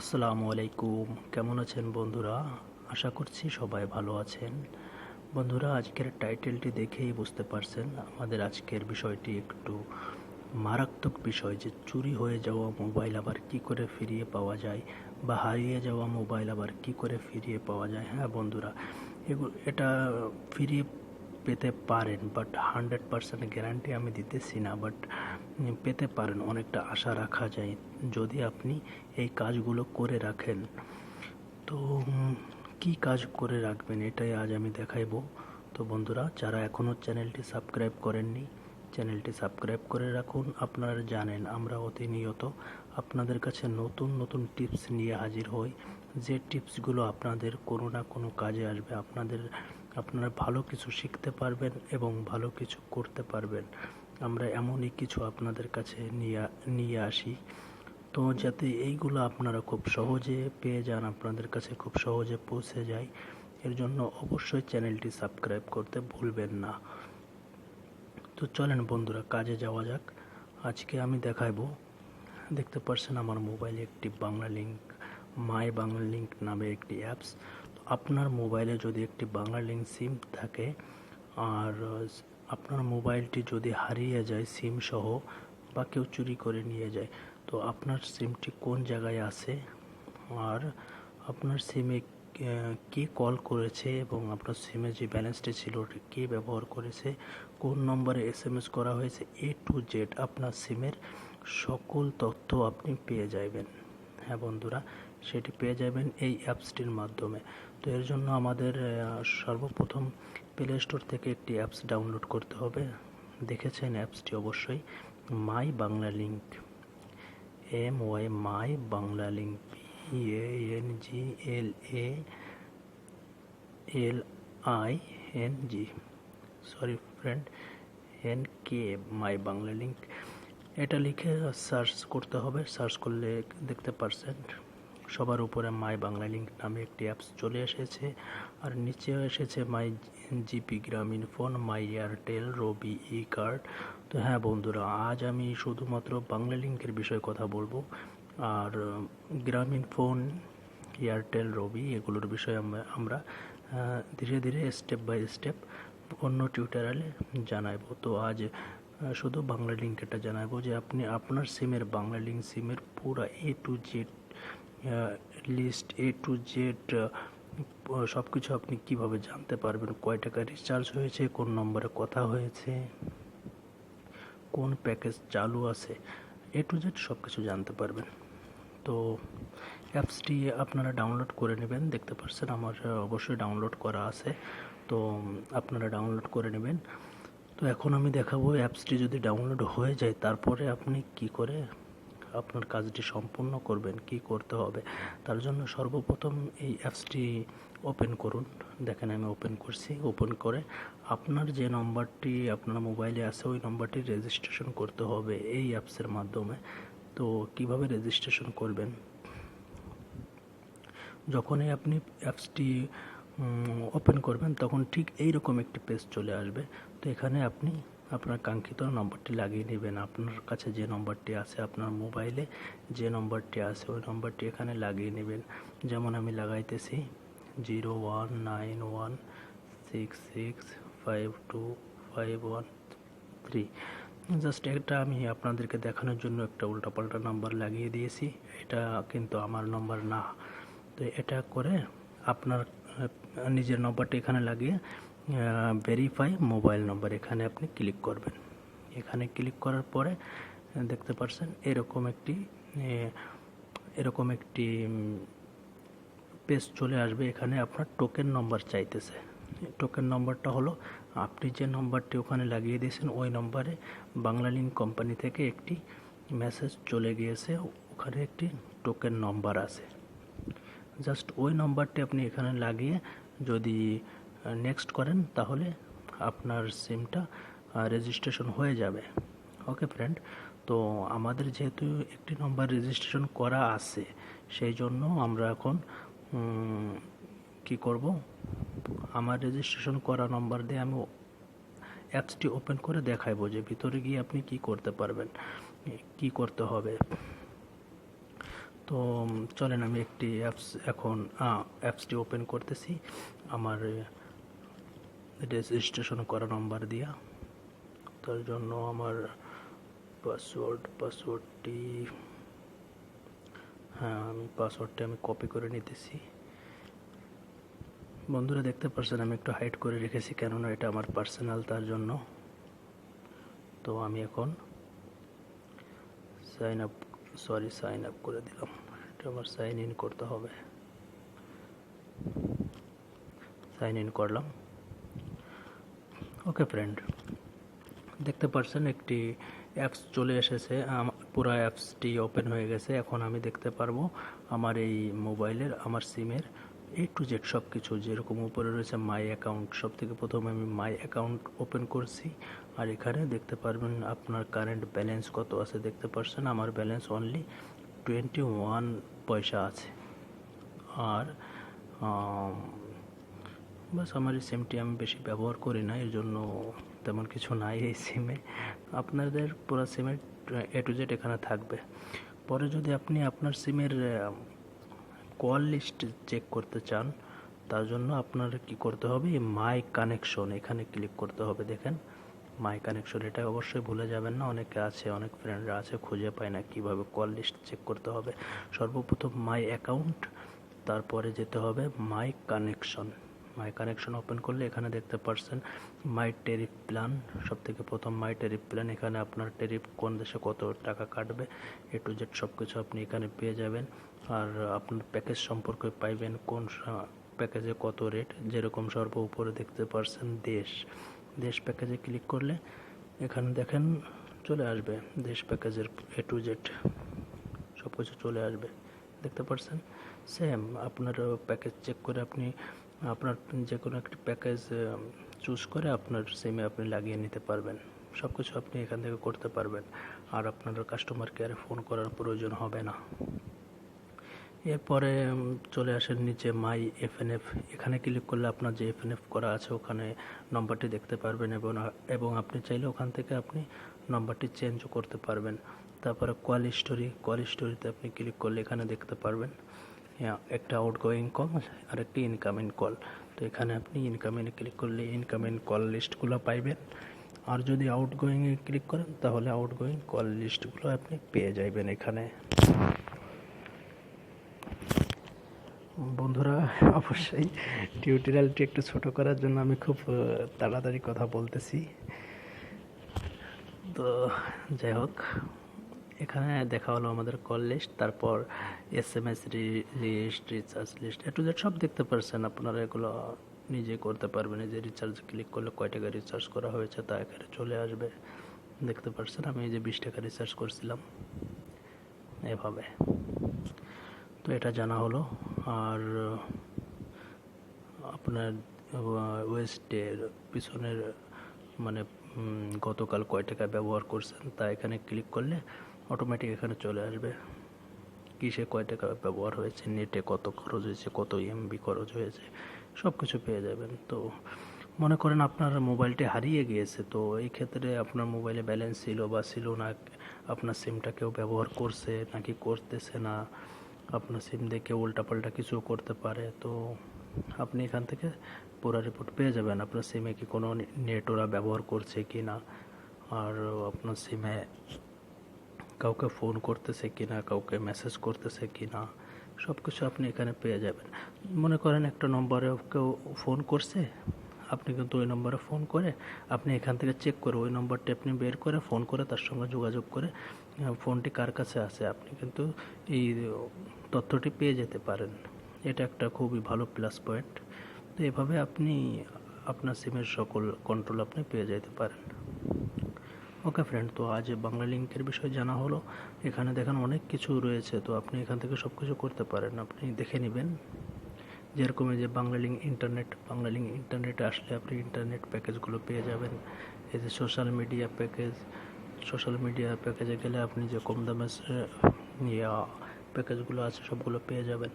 আসসালামু আলাইকুম। কেমন আছেন বন্ধুরা? আশা করছি সবাই ভালো আছেন। বন্ধুরা, আজকের টাইটেলটি দেখেই বুঝতে পারছেন আমাদের আজকের বিষয়টি একটু মারাত্মক বিষয় যে চুরি হয়ে যাওয়া মোবাইল আবার কি করে ফিরিয়ে পাওয়া যায় বা হারিয়ে যাওয়া মোবাইল আবার কি করে ফিরিয়ে পাওয়া যায় হ্যাঁ বন্ধুরা? এগুলো এটা ফিরিয়ে পেতে পারেন বাট হান্ড্রেড পারসেন্ট গ্যারান্টি আমি দিতেছি না বাট পেতে পারেন, অনেকটা আশা রাখা যায় যদি আপনি এই কাজগুলো করে রাখেন। তো কি কাজ করে রাখবেন এটাই আজ আমি দেখাইবো। তো বন্ধুরা, যারা এখনও চ্যানেলটি সাবস্ক্রাইব করেননি, চ্যানেলটি সাবস্ক্রাইব করে রাখুন। আপনারা জানেন আমরা প্রতিনিয়ত আপনাদের কাছে নতুন নতুন টিপস নিয়ে হাজির হই। যে টিপসগুলো আপনাদের কোনো না কোনো কাজে আসবে, আপনাদের, আপনারা ভালো কিছু শিখতে পারবেন এবং ভালো কিছু করতে পারবেন। আমরা এমনই কিছু আপনাদের কাছে নিয়ে নিয়ে আসি। তো যাতে এইগুলো আপনারা খুব সহজে পেয়ে যান, আপনাদের কাছে খুব সহজে পৌঁছে যায়, এর জন্য অবশ্যই চ্যানেলটি সাবস্ক্রাইব করতে ভুলবেন না। তো চলেন বন্ধুরা, কাজে যাওয়া যাক। আজকে আমি দেখাবো, দেখতে পারছেন আমার মোবাইলে একটি Banglalink my Banglalink নামে একটি অ্যাপস আপনার মোবাইলে যদি একটি বাংলা লিঙ্ক সিম থাকে, আর আপনার মোবাইলটি যদি হারিয়ে যায় সিম সহ বা কেউ চুরি করে নিয়ে যায়, তো আপনার সিমটি কোন জায়গায় আছে? আর আপনার সিমে কে কল করেছে এবং আপনার সিমে যে ব্যালেন্সটি ছিল, ওটা কে ব্যবহার করেছে? কোন নম্বরে এস এম এস করা হয়েছে? এ টু জেড আপনার সিমের সকল তথ্য আপনি পেয়ে যাবেন হ্যাঁ বন্ধুরা, সেটি পেয়ে যাবেন এই অ্যাপসটির মাধ্যমে। তো এর জন্য আমাদের সর্বপ্রথম প্লে স্টোর থেকে একটি অ্যাপস ডাউনলোড করতে হবে। দেখেছেন অ্যাপসটি অবশ্যই my Banglalink M Y my Banglalink P N G L A L I N G sorry friend N K my Banglalink এটা লিখে সার্চ করতে হবে। সার্চ করলে দেখতে পারছেন। সবার উপরে মাই বাংলা লিঙ্ক নামে একটি অ্যাপস চলে এসেছে। আর নিচেও এসেছে my GP Grameenphone, my Airtel, Robi e card. তো হ্যাঁ বন্ধুরা, আজ আমি শুধুমাত্র বাংলা লিঙ্কের বিষয়ে কথা বলব। আর গ্রামীণ ফোন, এয়ারটেল, রবি এগুলোর বিষয়ে আমরা ধীরে ধীরে স্টেপ বাই স্টেপ অন্য টিউটোরিয়ালে জানাব তো আজ শুধু বাংলা লিঙ্কেরটা জানাব যে আপনি আপনার সিমের, বাংলা লিঙ্ক সিমের পুরো A to Z list A to Z সব কিছু আপনি কীভাবে জানতে পারবেন? কয় টাকা রিচার্জ হয়েছে? কোন নম্বরে কথা হয়েছে? কোন প্যাকেজ চালু আছে? এ টু জেড সব কিছু জানতে পারবেন। তো অ্যাপসটি আপনারা ডাউনলোড করে নেবেন। দেখতে পাচ্ছেন আমার অবশ্যই ডাউনলোড করা আছে। তো আপনারা ডাউনলোড করে নেবেন। তো এখন আমি দেখাবো অ্যাপসটি যদি ডাউনলোড হয়ে যায়, তারপরে আপনি কি করে আপনার কাজটি সম্পূর্ণ করবেন, কি করতে হবে? তার জন্য সর্বপ্রথম এই অ্যাপসটি ওপেন করুন। দেখেন আমি ওপেন করছি, ওপেন করে আপনার যে নম্বরটি আপনার মোবাইলে আছে, ওই নম্বরটি রেজিস্ট্রেশন করতে হবে এই অ্যাপসের মাধ্যমে। তো কীভাবে রেজিস্ট্রেশন করবেন? যখনই আপনি অ্যাপসটি ওপেন করবেন, তখন ঠিক এই রকম একটি পেজ চলে আসবে। তো এখানে আপনি আপনার কাঙ্ক্ষিত নম্বরটি লাগিয়ে নেবেন। আপনার কাছে যে নম্বরটি আছে আপনার মোবাইলে, যে নম্বরটি আছে ওই নম্বরটি এখানে লাগিয়ে নেবেন। যেমন আমি লাগাইতেছি zero one nine one six six five two five one three. Just এটা আমি আপনাদেরকে দেখানোর জন্য একটা উল্টাপাল্টা নাম্বার লাগিয়ে দিয়েছি। এটা কিন্তু আমার নম্বর না। তো এটা করে আপনার নিজের নম্বরটি এখানে লাগিয়ে ভেরিফাই মোবাইল নম্বর এখানে আপনি ক্লিক করবেন। এখানে ক্লিক করার পরে দেখতে পাচ্ছেন এরকম একটি এরকম একটি পেজ চলে আসবে। এখানে আপনার টোকেন নম্বর চাইতেছে। টোকেন নম্বরটা হলো, আপনি যে নম্বরটি ওখানে লাগিয়ে দিয়েছেন, ওই নম্বরে বাংলা লিঙ্ক কোম্পানি থেকে একটি মেসেজ চলে গিয়েছে। ওখানে একটি টোকেন নম্বর আছে। জাস্ট ওই নম্বরটি আপনি এখানে লাগিয়ে যদি নেক্সট করেন, তাহলে আপনার সিমটা রেজিস্ট্রেশন হয়ে যাবে। ওকে ফ্রেন্ড তো আমাদের যেহেতু একটি নম্বর রেজিস্ট্রেশন করা আছে, সেই জন্য আমরা এখন কি করব? আমার রেজিস্ট্রেশন করা নম্বর দিয়ে আমি অ্যাপসটি ওপেন করে দেখাইবো যে ভিতরে গিয়ে আপনি কি করতে পারবেন, কি করতে হবে। তো চলেন আমি একটি অ্যাপস এখন অ্যাপসটি ওপেন করতেছি। আমার রেজিস্ট্রেশন করা নম্বর দিয়া। তার জন্য আমার পাসওয়ার্ড পাসওয়ার্ডটি হ্যাঁ আমি পাসওয়ার্ডটি আমি কপি করে নিতেছি। বন্ধুরা দেখতে পারছেন, আমি একটু হাইড করে রেখেছি, কেননা এটা আমার পার্সোনাল তার জন্য। তো আমি এখন sign up sorry sign up করে দিলাম। এটা আমার সাইন ইন করতে হবে। সাইন ইন করলাম। ওকে ফ্রেন্ড দেখতে পারছেন, একটি অ্যাপস চলে এসেছে। পুরো অ্যাপসটি ওপেন হয়ে গেছে। এখন আমি দেখতে পারব আমার এই মোবাইলের আমার সিমের এ টু জেড সব কিছু যেরকম উপরে রয়েছে মাই অ্যাকাউন্ট সব থেকে প্রথমে আমি মাই অ্যাকাউন্ট ওপেন করছি। আর এখানে দেখতে পারবেন আপনার কারেন্ট ব্যালেন্স কত আছে, দেখতে পারছেন? আমার ব্যালেন্স অনলি টোয়েন্টি ওয়ান পয়সা আছে। আর বাস আমার এই সিমটি আমি বেশি ব্যবহার করি না, এর জন্য তেমন কিছু নাই এই সিমে আপনাদের পুরো সিমের এ টু জেড এখানে থাকবে। পরে যদি আপনি আপনার সিমের কল লিস্ট চেক করতে চান, তার জন্য আপনার কি করতে হবে? মাই কানেকশন এখানে ক্লিক করতে হবে, দেখেন। মাই কানেকশন এটা অবশ্যই ভুলে যাবেন না, অনেকে আছে, অনেক ফ্রেন্ডরা আছে, খুঁজে পায় না কীভাবে কল লিস্ট চেক করতে হবে। সর্বপ্রথম মাই অ্যাকাউন্ট তারপরে যেতে হবে my connection my connection open করলে এখানে দেখতে পারছেন মাই টেরিফ প্ল্যান সব থেকে প্রথম মাই টেরিফ প্ল্যান এখানে আপনার টেরিফ কোন দেশে কত টাকা কাটবে এ টু জেড সব কিছু আপনি এখানে পেয়ে যাবেন। আর আপনার প্যাকেজ সম্পর্কে পাইবেন কোন প্যাকেজে কত রেট যেরকম সর্ব উপরে দেখতে পারছেন দেশ। দেশ প্যাকেজে ক্লিক করলে এখানে দেখেন চলে আসবে, দেশ প্যাকেজের এ টু জেড সব কিছু চলে আসবে। দেখতে পারছেন? সেম আপনার প্যাকেজ চেক করে আপনি আপনার যে কোনো একটি প্যাকেজ চুজ করে আপনার সিমে আপনি লাগিয়ে নিতে পারবেন। সব কিছু আপনি এখান থেকে করতে পারবেন। আর আপনার কাস্টমার কেয়ারে ফোন করার প্রয়োজন হবে না। এরপরে চলে আসেন নিচে মাই এফএনএফ এখানে ক্লিক করলে আপনার যে এফএনএফ করা আছে, ওখানে নম্বরটি দেখতে পারবেন এবং এবং আপনি চাইলে ওখান থেকে আপনি নম্বরটি চেঞ্জও করতে পারবেন। তারপরে কল স্টোরি কল স্টোরিতে আপনি ক্লিক করলে এখানে দেখতে পারবেন। একটা আউটগোয়িং কল আর একটি ইনকামিং কল তো এখানে আপনি ইনকামিংয়ে ক্লিক করলে ইনকামিং কল লিস্টগুলো পাইবেন। আর যদি আউটগোয়িংয়ে ক্লিক করেন, তাহলে আউটগোয়িং কল লিস্টগুলো আপনি পেয়ে যাবেন এখানে। বন্ধুরা, অবশ্যই টিউটোরিয়ালটি একটু ছোট করার জন্য আমি খুব তাড়াতাড়ি কথা বলতেছি। তো যাই হোক এখানে দেখা হলো আমাদের কল লিস্ট তারপর S M S list recharge list A to Z সব দেখতে পারছেন, আপনারা এগুলো নিজে করতে পারবেন যে রিচার্জ ক্লিক করলে কয় টাকা রিচার্জ করা হয়েছে তা এখানে চলে আসবে, দেখতে পারছেন, আমি এই যে বিশ টাকা রিচার্জ করছিলাম, এভাবে। তো এটা জানা হলো, আর আপনার ওয়েস্টের পিছনের মানে গতকাল কয় টাকা ব্যবহার করছেন, তা এখানে ক্লিক করলে অটোমেটিক এখানে চলে আসবে। কিসে কয় টাকা ব্যবহার হয়েছে নেটে কত খরচ হয়েছে, কত এমবি খরচ হয়েছে সব কিছু পেয়ে যাবেন। তো মনে করেন আপনার মোবাইলটি হারিয়ে গিয়েছে, তো এই ক্ষেত্রে আপনার মোবাইলে ব্যালেন্স ছিল বা ছিল না, আপনার সিমটা কেউ ব্যবহার করছে নাকি করতেছে না, আপনার সিম দেখে উল্টাপাল্টা কিছু করতে পারে, তো আপনি এখান থেকে পুরো রিপোর্ট পেয়ে যাবেন, আপনার সিমে কি কোনো নেট ওরা ব্যবহার করছে কি না আর আপনার সিমে কাউকে ফোন করতেছে কি না কাউকে মেসেজ করতেছে কি না সব কিছু আপনি এখানে পেয়ে যাবেন। মনে করেন একটা নম্বরে কেউ ফোন করছে, আপনি কিন্তু ওই নম্বরে ফোন করে, আপনি এখান থেকে চেক করে ওই নম্বরটি আপনি বের করে ফোন করে তার সঙ্গে যোগাযোগ করে ফোনটি কার কাছে আছে, আপনি কিন্তু এই তথ্যটি পেয়ে যেতে পারেন। এটা একটা খুবই ভালো প্লাস পয়েন্ট তো এভাবে আপনি আপনার সিমের সকল কন্ট্রোল আপনি পেয়ে যেতে পারেন। ওকে ফ্রেন্ড তো আজ বাংলা লিঙ্কের বিষয়ে জানা হলো। এখানে দেখেন অনেক কিছু রয়েছে, তো আপনি এখান থেকে সব কিছু করতে পারেন। আপনি দেখে নেবেন। যেরকম যে Banglalink internet, Banglalink ইন্টারনেটে আসলে আপনি ইন্টারনেট প্যাকেজগুলো পেয়ে যাবেন। এই যে social media package, social media প্যাকেজে গেলে আপনি যে কম দামে ইয়া প্যাকেজগুলো আছে সবগুলো পেয়ে যাবেন।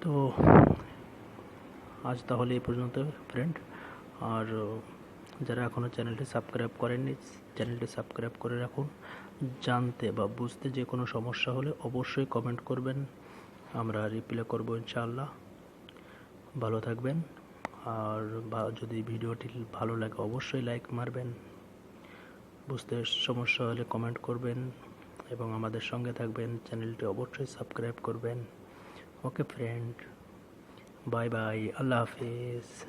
তো আজ তাহলে এই পর্যন্ত ফ্রেন্ড আর যারা এখনও চ্যানেলটি সাবস্ক্রাইব করেননি, চ্যানেলটি সাবস্ক্রাইব করে রাখুন। জানতে বা বুঝতে যে কোনো সমস্যা হলে অবশ্যই কমেন্ট করবেন। আমরা রিপ্লাই করব ইনশাআল্লাহ। ভালো থাকবেন। আর যদি ভিডিওটি ভালো লাগে অবশ্যই লাইক মারবেন। বুঝতে সমস্যা হলে কমেন্ট করবেন এবং আমাদের সঙ্গে থাকবেন। চ্যানেলটি অবশ্যই সাবস্ক্রাইব করবেন। ওকে ফ্রেন্ড বাই বাই আল্লাহ হাফিজ।